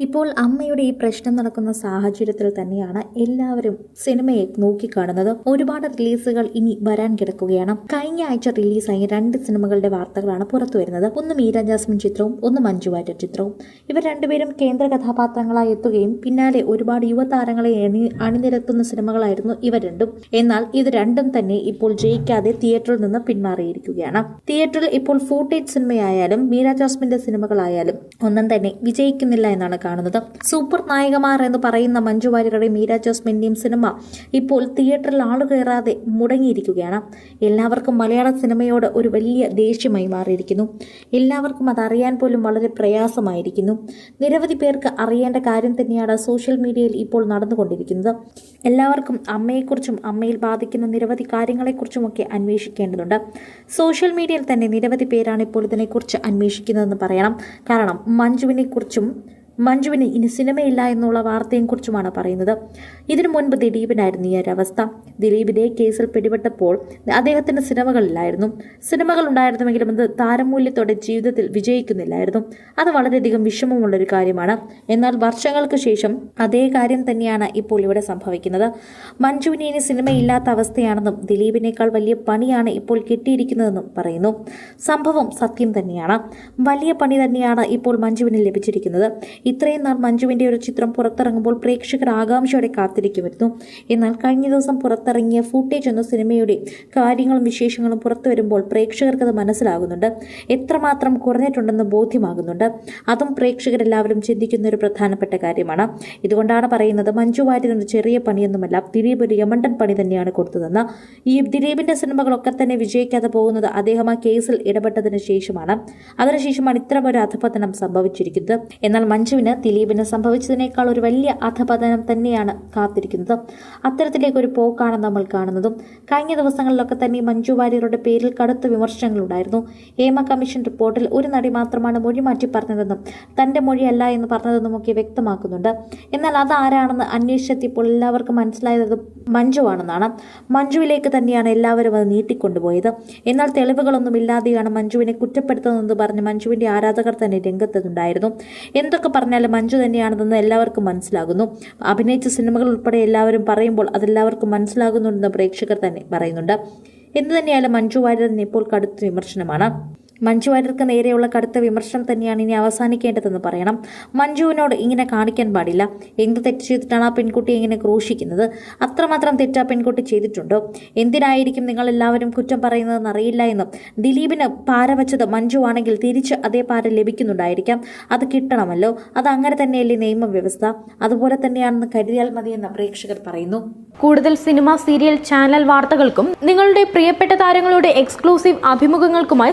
ഇപ്പോൾ അമ്മയുടെ ഈ പ്രശ്നം നടക്കുന്ന സാഹചര്യത്തിൽ തന്നെയാണ് എല്ലാവരും സിനിമയെ നോക്കിക്കാണുന്നത്. ഒരുപാട് റിലീസുകൾ ഇനി വരാൻ കിടക്കുകയാണ്. കഴിഞ്ഞ ആഴ്ച റിലീസായ രണ്ട് സിനിമകളുടെ വാർത്തകളാണ് പുറത്തു വരുന്നത് ഒന്ന് മീര ജാസ്മിൻ ചിത്രവും ഒന്ന് മഞ്ജു വാര്യർ ചിത്രവും. ഇവർ രണ്ടുപേരും കേന്ദ്ര കഥാപാത്രങ്ങളായി എത്തുകയും പിന്നാലെ ഒരുപാട് യുവതാരങ്ങളെ അണി അണിനിരത്തുന്ന സിനിമകളായിരുന്നു ഇവ രണ്ടും. എന്നാൽ ഇത് രണ്ടും തന്നെ ഇപ്പോൾ ജയിക്കാതെ തിയേറ്ററിൽ നിന്ന് പിന്മാറിയിരിക്കുകയാണ്. തിയേറ്ററിൽ ഇപ്പോൾ ഫൂട്ടേജ് സിനിമയായാലും മീര ജാസ്മിന്റെ സിനിമകളായാലും ഒന്നും തന്നെ വിജയിക്കുന്നില്ല എന്നാണ് കാണുന്നത്. സൂപ്പർ നായികമാർ എന്ന് പറയുന്ന മഞ്ജു വാര്യരുടെ മീര ജോസ്മിന്റെയും സിനിമ ഇപ്പോൾ തിയേറ്ററിൽ ആളു കയറാതെ മുടങ്ങിയിരിക്കുകയാണ്. എല്ലാവർക്കും മലയാള സിനിമയോട് ഒരു വലിയ ദേഷ്യമായി മാറിയിരിക്കുന്നു. എല്ലാവർക്കും അതറിയാൻ പോലും വളരെ പ്രയാസമായിരിക്കുന്നു. നിരവധി പേർക്ക് അറിയേണ്ട കാര്യം തന്നെയാണ് സോഷ്യൽ മീഡിയയിൽ ഇപ്പോൾ നടന്നുകൊണ്ടിരിക്കുന്നത്. എല്ലാവർക്കും അമ്മയെക്കുറിച്ചും അമ്മയിൽ ബാധിക്കുന്ന നിരവധി കാര്യങ്ങളെക്കുറിച്ചുമൊക്കെ അന്വേഷിക്കേണ്ടതുണ്ട്. സോഷ്യൽ മീഡിയയിൽ തന്നെ നിരവധി പേരാണ് ഇപ്പോൾ ഇതിനെക്കുറിച്ച് അന്വേഷിക്കുന്നതെന്ന് പറയണം. കാരണം മഞ്ജുവിനെക്കുറിച്ചും മഞ്ജുവിന് ഇനി സിനിമയില്ല എന്നുള്ള വാർത്തയും കുറിച്ചുമാണ് പറയുന്നത്. ഇതിനു മുൻപ് ദിലീപിനായിരുന്നു ഈ ഒരവസ്ഥ അവസ്ഥ. ദിലീപ് കേസിൽ പിടിപെട്ടപ്പോൾ അദ്ദേഹത്തിന് സിനിമകളില്ലായിരുന്നു. സിനിമകൾ ഉണ്ടായിരുന്നുവെങ്കിലും അത് താരമൂല്യത്തോടെ ജീവിതത്തിൽ വിജയിക്കുന്നില്ലായിരുന്നു. അത് വളരെയധികം വിഷമമുള്ളൊരു കാര്യമാണ്. എന്നാൽ വർഷങ്ങൾക്ക് ശേഷം അതേ കാര്യം തന്നെയാണ് ഇപ്പോൾ ഇവിടെ സംഭവിക്കുന്നത്. മഞ്ജുവിന് ഇനി സിനിമയില്ലാത്ത അവസ്ഥയാണെന്നും ദിലീപിനേക്കാൾ വലിയ പണിയാണ് ഇപ്പോൾ കിട്ടിയിരിക്കുന്നതെന്നും പറയുന്നു. സംഭവം സത്യം തന്നെയാണ്. വലിയ പണി തന്നെയാണ് ഇപ്പോൾ മഞ്ജുവിന് ലഭിച്ചിരിക്കുന്നത്. ഇത്രയും നാൾ മഞ്ജുവിന്റെ ഒരു ചിത്രം പുറത്തിറങ്ങുമ്പോൾ പ്രേക്ഷകർ ആകാംക്ഷയോടെ കാത്തിരിക്കുമായിരുന്നു. എന്നാൽ കഴിഞ്ഞ ദിവസം പുറത്തിറങ്ങിയ ഫൂട്ടേജ് എന്ന സിനിമയുടെ കാര്യങ്ങളും വിശേഷങ്ങളും പുറത്തു വരുമ്പോൾ പ്രേക്ഷകർക്കത് മനസ്സിലാകുന്നുണ്ട്. എത്രമാത്രം കുറഞ്ഞിട്ടുണ്ടെന്ന് ബോധ്യമാകുന്നുണ്ട്. അതും പ്രേക്ഷകരെല്ലാവരും ചിന്തിക്കുന്ന ഒരു പ്രധാനപ്പെട്ട കാര്യമാണ്. ഇതുകൊണ്ടാണ് പറയുന്നത് മഞ്ജു വാര്യനൊരു ചെറിയ പണിയൊന്നുമല്ല ദിലീപ് ഒരു യമണ്ടൻ പണി തന്നെയാണ് കൊടുത്തതെന്ന്. ഈ ദിലീപിന്റെ സിനിമകളൊക്കെ തന്നെ വിജയിക്കാതെ പോകുന്നത് അദ്ദേഹം ആ കേസിൽ ഇടപെട്ടതിന് ശേഷമാണ്. അതിനുശേഷമാണ് ഇത്തരം ഒരു അധപതനം സംഭവിച്ചിരിക്കുന്നത്. എന്നാൽ മഞ്ജുവിന് ദിലീപിന് സംഭവിച്ചതിനേക്കാൾ ഒരു വലിയ അധപതനം തന്നെയാണ് കാത്തിരിക്കുന്നത്. അത്തരത്തിലേക്ക് ഒരു പോക്കാണ് നമ്മൾ കാണുന്നതും. കഴിഞ്ഞ ദിവസങ്ങളിലൊക്കെ തന്നെ മഞ്ജു വാര്യരുടെ പേരിൽ കടുത്ത വിമർശനങ്ങളുണ്ടായിരുന്നു ഹേമ കമ്മീഷൻ റിപ്പോർട്ടിൽ ഒരു നടി മാത്രമാണ് മൊഴി മാറ്റി പറഞ്ഞതെന്നും തന്റെ മൊഴിയല്ല എന്ന് പറഞ്ഞതെന്നും ഒക്കെ വ്യക്തമാക്കുന്നുണ്ട്. എന്നാൽ അതാരാണെന്ന് അന്വേഷിച്ചെത്തിയപ്പോൾ എല്ലാവർക്കും മനസ്സിലായത് മഞ്ജുവാണെന്നാണ്. മഞ്ജുവിലേക്ക് തന്നെയാണ് എല്ലാവരും അത് നീട്ടിക്കൊണ്ടുപോയത്. എന്നാൽ തെളിവുകളൊന്നും ഇല്ലാതെയാണ് മഞ്ജുവിനെ കുറ്റപ്പെടുത്തുന്നതെന്ന് പറഞ്ഞ് മഞ്ജുവിന്റെ ആരാധകർ തന്നെ രംഗത്തുണ്ടായിരുന്നു എന്തൊക്കെ പറഞ്ഞാലും മഞ്ജു തന്നെയാണെന്ന് എല്ലാവർക്കും മനസ്സിലാകുന്നു. അഭിനയിച്ച സിനിമകൾ ഉൾപ്പെടെ എല്ലാവരും പറയുമ്പോൾ അതെല്ലാവർക്കും മനസ്സിലാകുന്നുണ്ടെന്ന് പ്രേക്ഷകർ തന്നെ പറയുന്നുണ്ട്. എന്തു തന്നെയായാലും മഞ്ജു വാര്യറിന് ഇപ്പോൾ കടുത്ത വിമർശനമാണ്. മഞ്ജു വാര്യർക്ക് നേരെയുള്ള കടുത്ത വിമർശനം തന്നെയാണ് ഇനി അവസാനിക്കേണ്ടതെന്ന് പറയണം. മഞ്ജുവിനോട് ഇങ്ങനെ കാണിക്കാൻ പാടില്ല. എന്ത് തെറ്റ് ചെയ്തിട്ടാണ് ആ പെൺകുട്ടിയെ ഇങ്ങനെ ക്രൂശിക്കുന്നത്? അത്രമാത്രം തെറ്റാ പെൺകുട്ടി ചെയ്തിട്ടുണ്ടോ? എന്തിനായിരിക്കും നിങ്ങൾ എല്ലാവരും കുറ്റം പറയുന്നതെന്ന് അറിയില്ല എന്നും ദിലീപിന് പാര വെച്ചത് മഞ്ജു ആണെങ്കിൽ തിരിച്ച് അതേ പാര ലഭിക്കുന്നുണ്ടായിരിക്കാം. അത് കിട്ടണമല്ലോ. അത് അങ്ങനെ തന്നെയല്ലേ നിയമവ്യവസ്ഥ അതുപോലെ തന്നെയാണെന്ന് കരുതിയാൽ മതിയെന്ന് പ്രേക്ഷകർ പറയുന്നു. കൂടുതൽ സിനിമ സീരിയൽ ചാനൽ വാർത്തകൾക്കും നിങ്ങളുടെ പ്രിയപ്പെട്ട താരങ്ങളുടെ എക്സ്ക്ലൂസീവ് അഭിമുഖങ്ങൾക്കുമായി